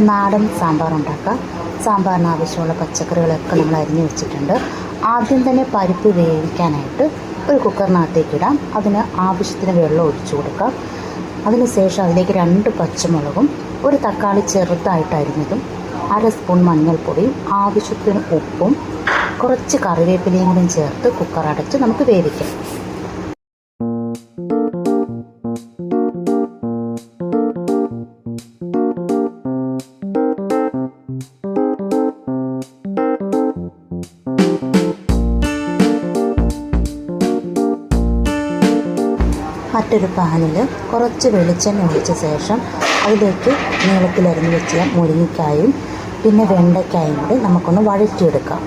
നാടൻ സാമ്പാർ ഉണ്ടാക്കാം സാമ്പാറിന് ആവശ്യമുള്ള പച്ചക്കറികളൊക്കെ നമ്മൾ അരിഞ്ഞു വെച്ചിട്ടുണ്ട്. ആദ്യം തന്നെ പരിപ്പ് വേവിക്കാനായിട്ട് ഒരു കുക്കറിനകത്തേക്ക് ഇടാം. അതിന് ആവശ്യത്തിന് വെള്ളം ഒഴിച്ചു കൊടുക്കാം. അതിനുശേഷം അതിലേക്ക് രണ്ട് പച്ചമുളകും ഒരു തക്കാളി ചെറുതായിട്ട് അരിഞ്ഞതും അര സ്പൂൺ മഞ്ഞൾപ്പൊടിയും ആവശ്യത്തിന് ഉപ്പും കുറച്ച് കറിവേപ്പിലയും കൂടി ചേർത്ത് കുക്കർ അടച്ച് നമുക്ക് വേവിക്കാം. മറ്റൊരു പാനിൽ കുറച്ച് വെളിച്ചെണ്ണ ഒഴിച്ച ശേഷം അതിലേക്ക് നീളത്തിലരിഞ്ഞ് വെച്ച മുരിങ്ങക്കായും പിന്നെ വെണ്ടയ്ക്കായും കൂടി നമുക്കൊന്ന് വഴറ്റിയെടുക്കാം.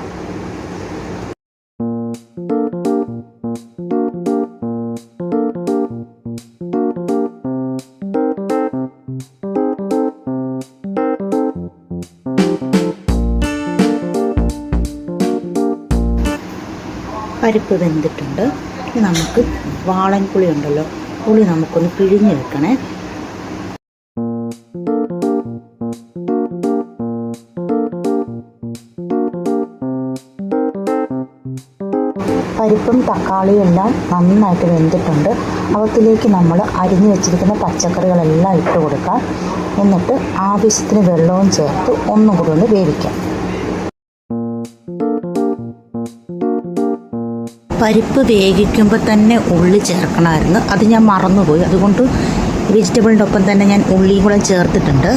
പരിപ്പ് വെന്തിട്ടുണ്ട്. നമുക്ക് വാളൻ പുളി ഉണ്ടല്ലോ പുളി നമുക്കൊന്ന് പിഴിഞ്ഞെടുക്കണേ. പരിപ്പും തക്കാളിയും എല്ലാം നന്നായിട്ട് വെന്തിട്ടുണ്ട്. അവത്തിലേക്ക് നമ്മൾ അരിഞ്ഞു വെച്ചിരിക്കുന്ന പച്ചക്കറികളെല്ലാം ഇട്ട് കൊടുക്കാം. എന്നിട്ട് ആവശ്യത്തിന് വെള്ളവും ചേർത്ത് ഒന്നും കൂടി ഒന്ന് വേവിക്കാം. പരിപ്പ് വേവിക്കുമ്പോൾ തന്നെ ഉള്ളി ചേർക്കണമായിരുന്നു. അത് ഞാൻ മറന്നുപോയി. അതുകൊണ്ട് വെജിറ്റബിളിന്റെ ഒപ്പം തന്നെ ഞാൻ ഉള്ളിയും കൂടെ ചേർത്തിട്ടുണ്ട്.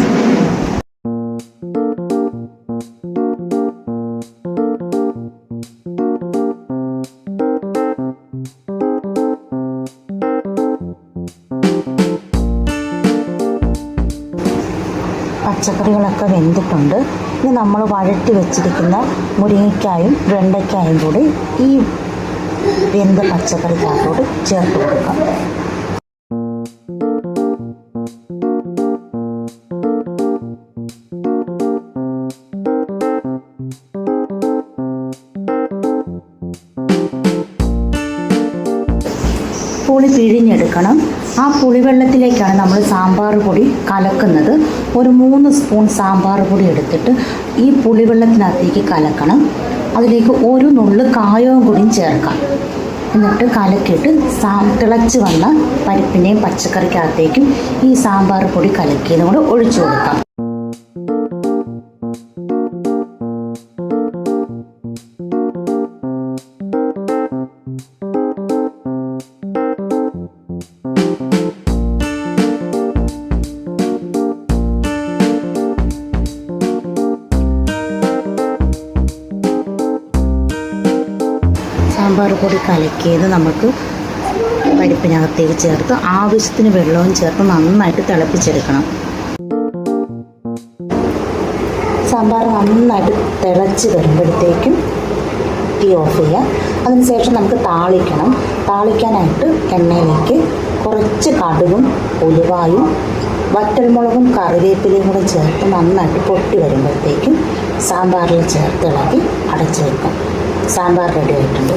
പച്ചക്കറികളൊക്കെ വെന്തിട്ടുണ്ട്. ഇനി നമ്മൾ വഴറ്റി വെച്ചിരിക്കുന്ന മുരിങ്ങയ്ക്കായും വെണ്ടയ്ക്കായും കൂടി ഈ വെന്ത പച്ചക്കറിക്കകത്തോട് ചേർത്ത് കൊടുക്കാം. പുളി പിഴിഞ്ഞെടുക്കണം. ആ പുളിവെള്ളത്തിലേക്കാണ് നമ്മൾ സാമ്പാർ പൊടി കലക്കുന്നത്. ഒരു മൂന്ന് സ്പൂൺ സാമ്പാർ പൊടി എടുത്തിട്ട് ഈ പുളിവെള്ളത്തിനകത്തേക്ക് കലക്കണം. അതിലേക്ക് ഒരു നുള്ളു കായവും കൂടി ചേർക്കാം. എന്നിട്ട് കലക്കിയിട്ട് സാ തിളച്ച് വന്ന പരിപ്പിനെയും പച്ചക്കറിക്കകത്തേക്കും ഈ സാമ്പാർ പൊടി കലക്കിയതും കൂടെ ഒഴിച്ചു കൊടുക്കാം. സാമ്പാർ പൊടി കലക്കിയത് നമുക്ക് പരിപ്പിനകത്തേക്ക് ചേർത്ത് ആവശ്യത്തിന് വെള്ളവും ചേർത്ത് നന്നായിട്ട് തിളപ്പിച്ചെടുക്കണം. സാമ്പാർ നന്നായിട്ട് തിളച്ച് വരുമ്പോഴത്തേക്കും തീ ഓഫ് ചെയ്യുക. അതിനുശേഷം നമുക്ക് താളിക്കണം. താളിക്കാനായിട്ട് എണ്ണയിലേക്ക് കുറച്ച് കടുകും ഉലുവായും വറ്റൽമുളകും കറിവേപ്പിലയും കൂടെ ചേർത്ത് നന്നായിട്ട് പൊട്ടി വരുമ്പോഴത്തേക്കും സാമ്പാറിൽ ചേർത്ത് ഇളക്കി അടച്ചു വെക്കും സാമ്പാർ റെഡി ആയിട്ടുണ്ട്.